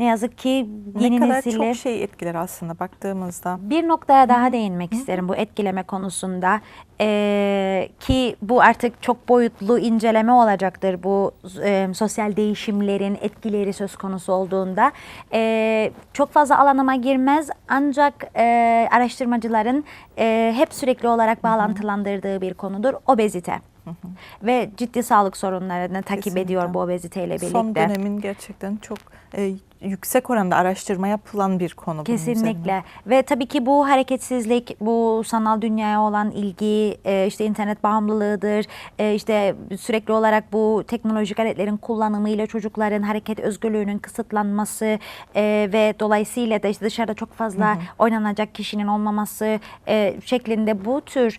ne yazık ki Ne yeni kadar nesili çok şey etkiler aslında baktığımızda. bir noktaya daha değinmek isterim bu etkileme konusunda. Ee, ki bu artık çok boyutlu inceleme olacaktır bu e, sosyal değişimlerin etkileri söz konusu olduğunda. Ee, çok fazla alanıma girmez ancak e, araştırmacıların e, hep sürekli olarak bağlantılandırdığı bir konudur obezite. Ve ciddi sağlık sorunlarını takip Kesinlikle. ediyor bu obeziteyle birlikte. Son dönemin gerçekten çok e, yüksek oranda araştırma yapılan bir konu. Kesinlikle ve tabii ki bu hareketsizlik, bu sanal dünyaya olan ilgi, e, işte internet bağımlılığıdır, e, işte sürekli olarak bu teknolojik aletlerin kullanımıyla çocukların hareket özgürlüğünün kısıtlanması e, ve dolayısıyla da işte dışarıda çok fazla oynanacak kişinin olmaması şeklinde bu tür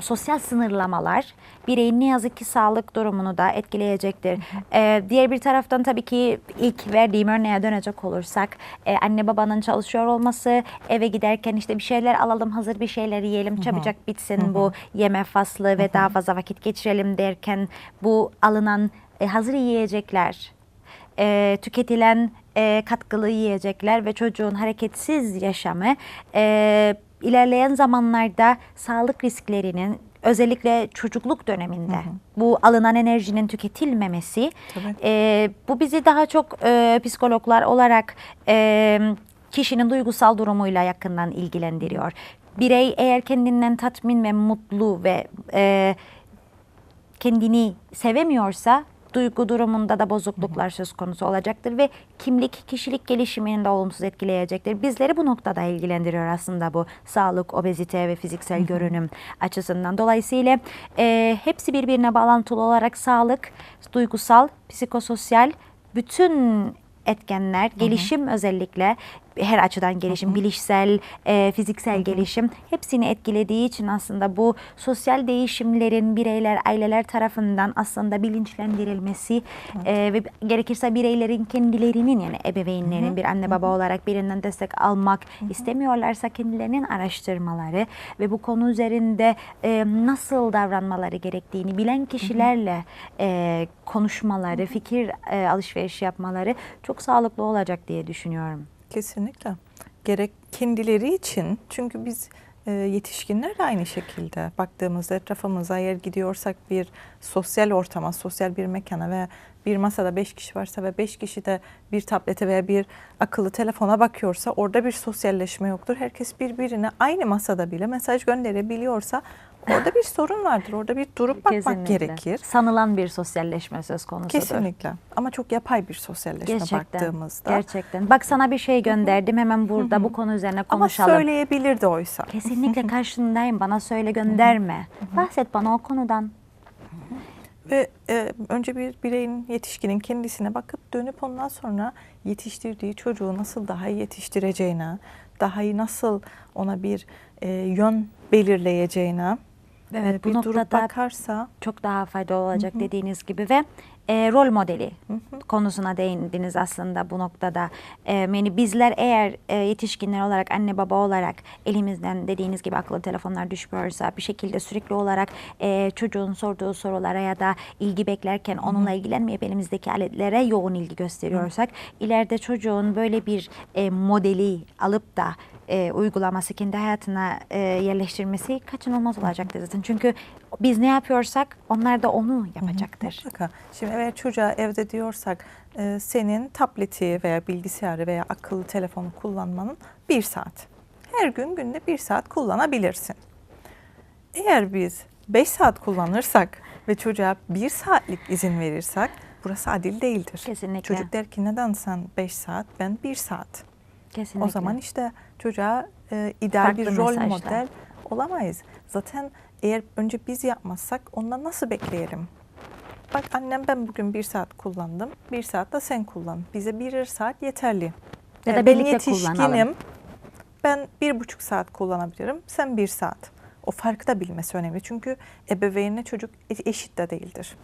sosyal sınırlamalar bireyin ne yazık ki sağlık durumunu da etkileyecektir. E, diğer bir taraftan tabii ki ilk verdiğim örneğe dönecek olursak e, anne babanın çalışıyor olması, eve giderken işte bir şeyler alalım, hazır bir şeyler yiyelim, çabucak bitsin bu yeme faslı ve daha fazla vakit geçirelim derken bu alınan e, hazır yiyecekler, e, tüketilen e, katkılı yiyecekler ve çocuğun hareketsiz yaşamı e, ilerleyen zamanlarda sağlık risklerinin özellikle çocukluk döneminde bu alınan enerjinin tüketilmemesi Tabii. e, bu bizi daha çok e, psikologlar olarak e, kişinin duygusal durumuyla yakından ilgilendiriyor. Birey eğer kendinden tatmin ve mutlu ve e, kendini sevemiyorsa duygu durumunda da bozukluklar söz konusu olacaktır ve kimlik, kişilik gelişimini de olumsuz etkileyecektir. Bizleri bu noktada ilgilendiriyor aslında bu sağlık, obezite ve fiziksel görünüm açısından. Dolayısıyla e, hepsi birbirine bağlantılı olarak sağlık, duygusal, psikososyal bütün etkenler, gelişim özellikle her açıdan gelişim, bilişsel, e, fiziksel gelişim hepsini etkilediği için aslında bu sosyal değişimlerin bireyler, aileler tarafından aslında bilinçlendirilmesi e, ve gerekirse bireylerin kendilerinin yani ebeveynlerin bir anne baba olarak birinden destek almak istemiyorlarsa kendilerinin araştırmaları ve bu konu üzerinde e, nasıl davranmaları gerektiğini bilen kişilerle e, konuşmaları, fikir e, alışverişi yapmaları çok sağlıklı olacak diye düşünüyorum. Kesinlikle. Gerek kendileri için çünkü biz e, yetişkinler aynı şekilde baktığımızda etrafımıza eğer gidiyorsak bir sosyal ortama, sosyal bir mekana ve bir masada beş kişi varsa ve beş kişi de bir tablete veya bir akıllı telefona bakıyorsa orada bir sosyalleşme yoktur. Herkes birbirine aynı masada bile mesaj gönderebiliyorsa orada bir sorun vardır. Orada bir durup bakmak Kesinlikle. gerekir. Sanılan bir sosyalleşme söz konusudur. Kesinlikle. Ama çok yapay bir sosyalleşme Gerçekten. baktığımızda. Gerçekten. Bak sana bir şey gönderdim hemen burada bu konu üzerine Ama konuşalım. söyleyebilirdi oysa. Kesinlikle karşındayım. Bana söyle gönderme. Bahset bana o konudan. Ve e, önce bir bireyin, yetişkinin kendisine bakıp dönüp ondan sonra yetiştirdiği çocuğu nasıl daha iyi yetiştireceğine, daha iyi nasıl ona bir e, yön belirleyeceğine Evet, bu bir durup noktada bakarsa çok daha faydalı olacak dediğiniz gibi ve e, rol modeli konusuna değindiniz aslında bu noktada. E, yani bizler eğer e, yetişkinler olarak anne baba olarak elimizden dediğiniz gibi akıllı telefonlar düşmüyorsa bir şekilde sürekli olarak e, çocuğun sorduğu sorulara ya da ilgi beklerken onunla ilgilenmeyip elimizdeki aletlere yoğun ilgi gösteriyorsak ileride çocuğun böyle bir e, modeli alıp da e, uygulaması, kendi hayatına e, yerleştirmesi kaçınılmaz olacaktır zaten. Çünkü biz ne yapıyorsak onlar da onu yapacaktır. mutlaka. Şimdi eğer çocuğa evde diyorsak e, senin tableti veya bilgisayarı veya akıllı telefonu kullanmanın bir saat. Her gün günde bir saat kullanabilirsin. Eğer biz 5 saat kullanırsak ve çocuğa bir saatlik izin verirsek burası adil değildir. Kesinlikle. Çocuk der ki neden sen 5 saat ben 1 saat. Kesinlikle. O zaman işte çocuğa e, ideal Farklı bir rol mesajlar. model olamayız. Zaten eğer önce biz yapmazsak ondan nasıl bekleyelim? Bak annem ben bugün bir saat kullandım. Bir saat de sen kullan. Bize birer saat yeterli. Ya da Eğer ben birlikte kullanalım. Ben bir buçuk saat kullanabilirim. Sen bir saat. O farkı da bilmesi önemli. Çünkü ebeveynle çocuk e- eşit de değildir.